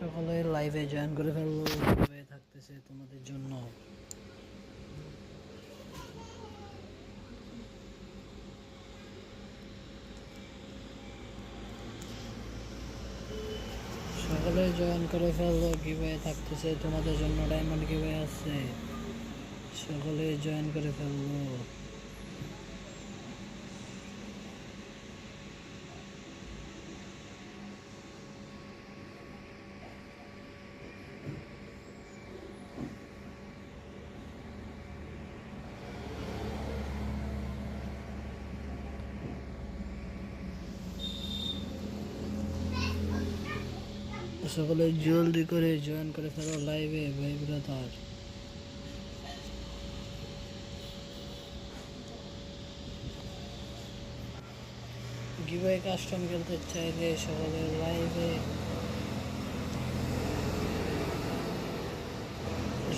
সকলে লাইভে জয়েন করে ফেলল হয়ে থাকতেছে তোমাদের জন্য। সকলে জয়েন করে ফেলল থাকতেছে তোমাদের জন্য ডায়মন্ড কীভাবে আছে। সকলে জয়েন করে ফেলল সকলে জলদি করে জয়েন করে ফেলো লাইভে, ভাই ব্রাদার। গিভাই কাস্টম খেলতে চাইলে সকলে লাইভে।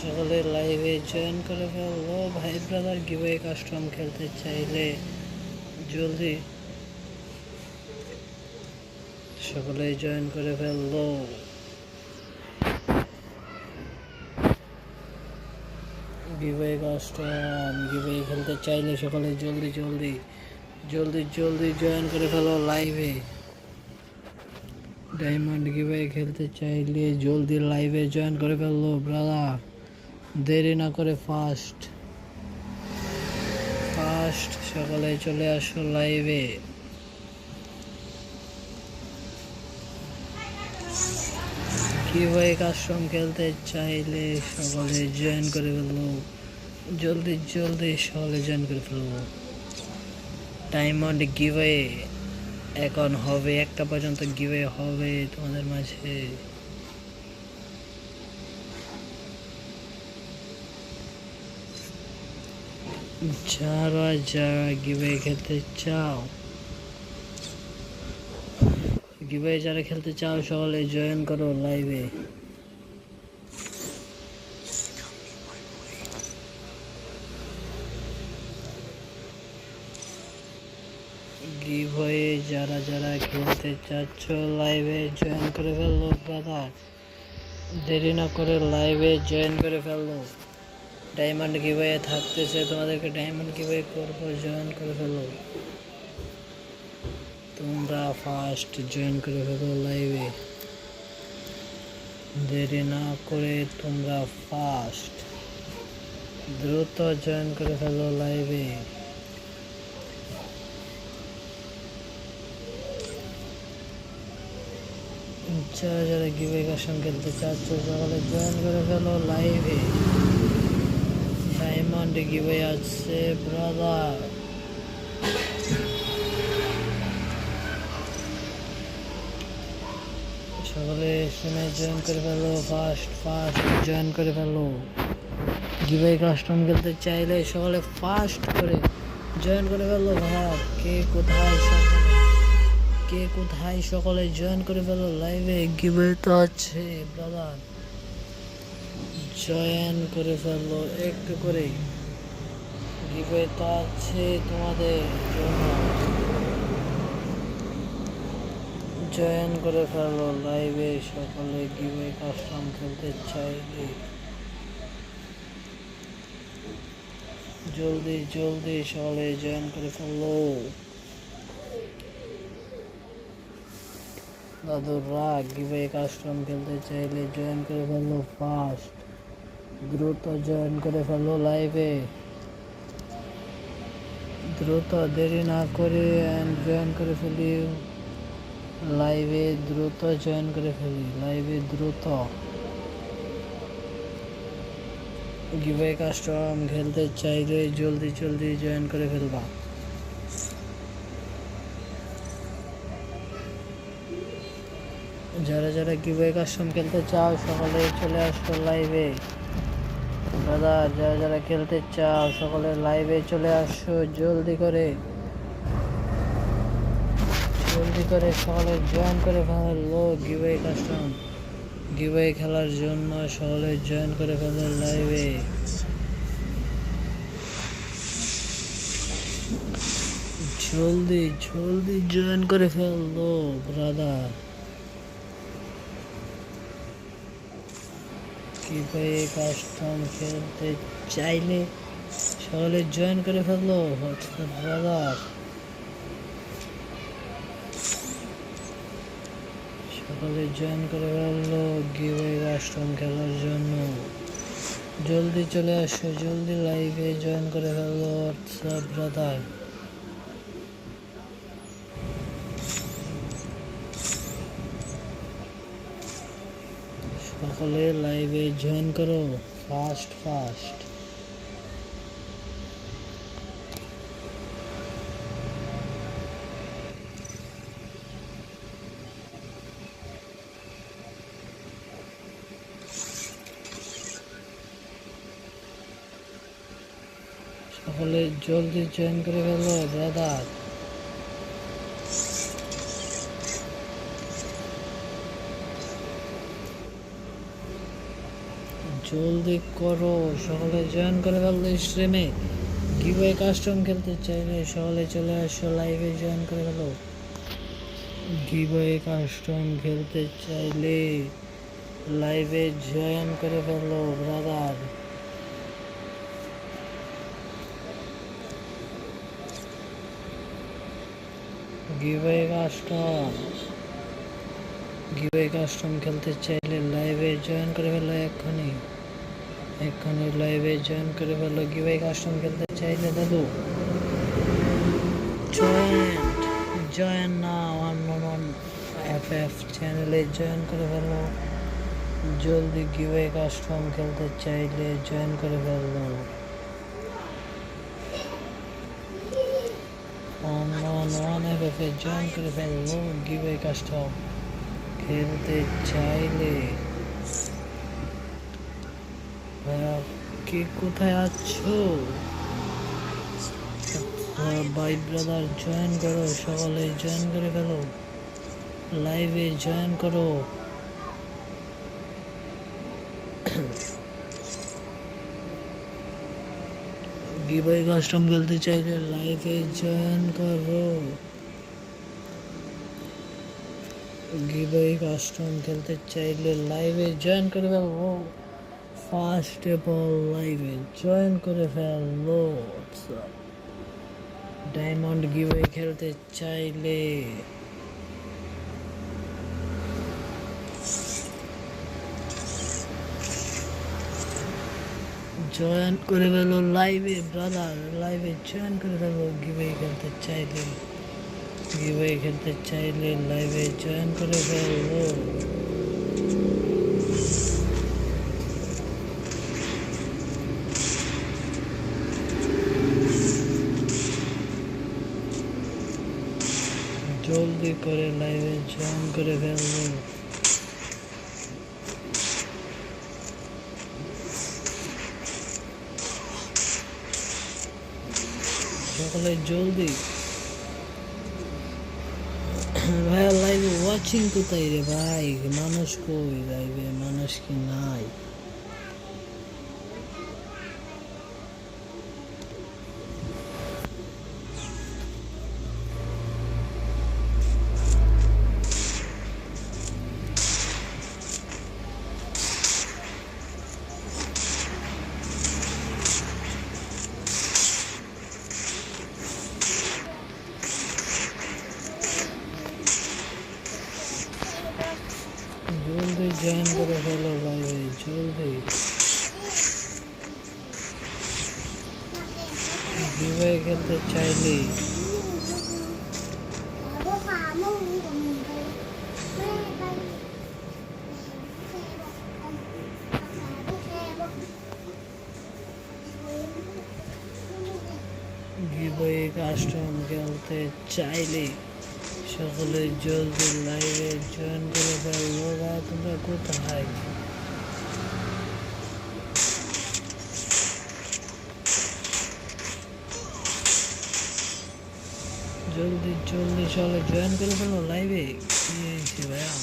সকলে লাইভে জয়েন করে ফেলল ভাই ব্রাদার গিভাই কাস্টম খেলতে চাইলে জলদি সকলে জয়েন করে ফেলল। গিভওয়ে কাস্টম খেলতে চাইলে সকলে জলদি জলদি জলদি জলদি জয়েন করে ফেলো লাইভে ডায়মন্ড গিভওয়ে খেলতে চাইলে জলদি লাইভে জয়েন করে ফেলল ব্রাদার দেরি না করে ফাস্ট ফাস্ট সকলে চলে আসো লাইভে কীভাবে কাস্টম খেলতে চাইলে সকলে জয়েন করে ফেলব? জলদি জলদি সকলে জয়েন করে ফেলব। ডায়মন্ড গিভে এখন হবে, একটা পর্যন্ত গিভে হবে তোমাদের মাঝে। যারা যারা গিভে খেলতে চাও গিভে যারা খেলতে চাও, সকলে জয়েন করো লাইভে গিভয়ে যারা যারা খেলতে চাচ্ছ লাইভে জয়েন করে ফেলল ব্রাদার দেরি না করে লাইভে জয়েন করে ফেলল। ডায়মন্ড গিভয়ে থাকতেছে, তোমাদেরকে ডায়মন্ড গিভয়ে করব জয়েন করে ফেলো তোমরা ফার্স্ট জয়েন করে ফেলো লাইভে দেরি না করে তোমরা ফার্স্ট দ্রুত জয়েন করে ফেলো লাইভে যারা যারা গিভে কাশন খেলতে চাচ্ছ, সকলে জয়েন করে ফেলো লাইভে ডায়মন্ড গিভে আছে ব্রাদার সকলে শুনে জয়েন করে ফেলো ফার্স্ট ফার্স্ট জয়েন করে ফেলো। গিভাই কাস্টম খেলতে চাইলে সকলে ফার্স্ট করে জয়েন করে ফেলো ভাব কে কোথায় কে কোথায় সকলে জয়েন করে ফেলো লাইভে গিভাই তো আছে ব্রাদার জয়েন করে ফেলো, একটু করে গিভাই তো আছে তোমাদের জন্য। জয়েন করে ফেলো। লাইভে সকলে গিভে কাস্টম খেলতে চাইলে জলদি জলদি সকলে জয়েন করে ফেলো। দাদুরা গিভে কাস্টম খেলতে চাইলে জয়েন করে ফেলো ফার্স্ট দ্রুত জয়েন করে ফেলো লাইভে দ্রুত দেরি না করে জয়েন করে ফেলি লাইভে দ্রুত জয়েন করে ফেলি। লাইভে দ্রুত। গিভে কাস্টম খেলতে চাইলে জলদি জলদি জয়েন করে ফেলবা। যারা যারা গিভে কাস্টম খেলতে চাও, সকলে চলে আসো লাইভে। দাদা, যারা যারা খেলতে চাও, সকলে লাইভে চলে আসো জলদি করে। জলদি করে সকলে জয়েন করে ফেলো গিভে কাস্টম। গিভে খেলার জন্য সকলে জয়েন করে ফেলো লাইভে। জলদি জলদি জয়েন করে ফেলল ব্রাদার কীভাবে কাস্টম খেলতে চাইলে সকলে জয়েন করে ফেলল ব্রাদার? সকলে জয়েন করে ফেলল গিভওয়ে কাস্টম খেলার জন্য? জলদি চলে আসো, জলদি লাইভে জয়েন করে ফেলল হোয়াটসঅ্যাপ ব্রাদার সকলে লাইভে জয়েন করো ফাস্ট ফাস্ট সকলে জলদি জয়েন করে ফেলো ব্রাদার জলদি করো, সকলে জয়েন করে ফেলল স্ট্রিমে গিভওয়ে কাস্টম খেলতে চাইলে সকলে চলে আসো লাইভে জয়েন করে ফেলো। গিভওয়ে কাস্টম খেলতে চাইলে লাইভে জয়েন করে ফেলো brother giveaway custom. Giveaway custom খেলতে চাইলে লাইভে জয়েন করে ফেলো এক্ষুনি। এক্ষুনি লাইভে জয়েন করে ফেলো। গিভওয়ে কাস্টম খেলতে চাইলে দাদু। জয়েন্ট, জয়েন না ওয়ান মন এফ এফ চ্যানেলে জয়েন করে ফেলো। জলদি গিভওয়ে কাস্টম খেলতে চাইলে জয়েন করে ফেলো। ওয়ান এফ জয়েন করে ফেলব গিভে কাস্টম খেলতে চাইলে ভাইয়া কে কোথায় আছো? বাই ব্রাদার, জয়েন করো, সকলে জয়েন করে ফেলো। লাইভে জয়েন করো। গিভাই কাস্টম খেলতে চাইলে লাইভে জয়েন করো। গিভাই কাস্টম খেলতে চাইলে লাইভে জয়েন করে ফেলব। ফার্স্ট অফ অল লাইভে জয়েন করে ফেলব। ডায়মন্ড গিভাই খেলতে চাইলে জয়েন করে ফেলো লাইভে ব্রাদার লাইভে জয়েন করে ফেলো গিভাই খেলতে চাইলে গিভাই খেলতে চাইলে লাইভে জয়েন করে ফেলব জলদি করে লাইভে জয়েন করে ফেলব সকলে জলদি। ভাইয়া লাইভ ওয়াচিং কোথায় রে ভাই? মানুষ কই? লাইভে মানুষ কি নাই? কাস্টম খেলতে চাইলে সকলে জলদি লাইভে জয়েন করে ফেলব বা তোমরা কোথায়? জলদি জলদি সকলে জয়েন করে ফেলো লাইভে। কি হয়েছে ভাইয়া?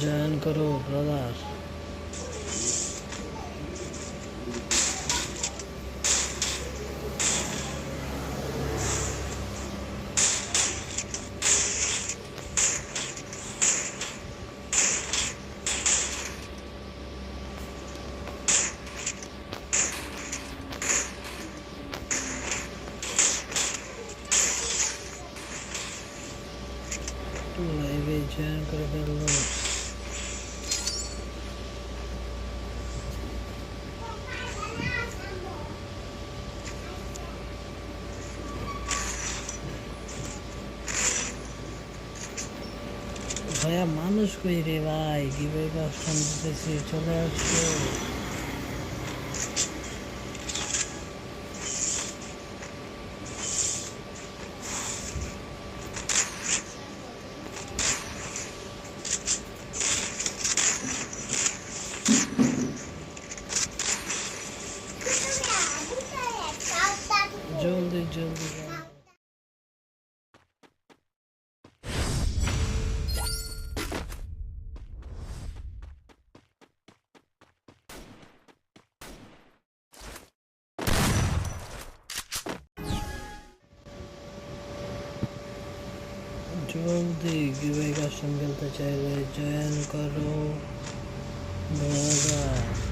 জয়েন করো ব্রাদার লাইভে করে ফেলল ভাইয়া মানুষ কই রে ভাই? কীভাবে কাস্টম দিতেছি চলে আসছো। জলদি কীভাবে কাস্টম খেলতে চাইলে জয়েন করো ব্রাদার।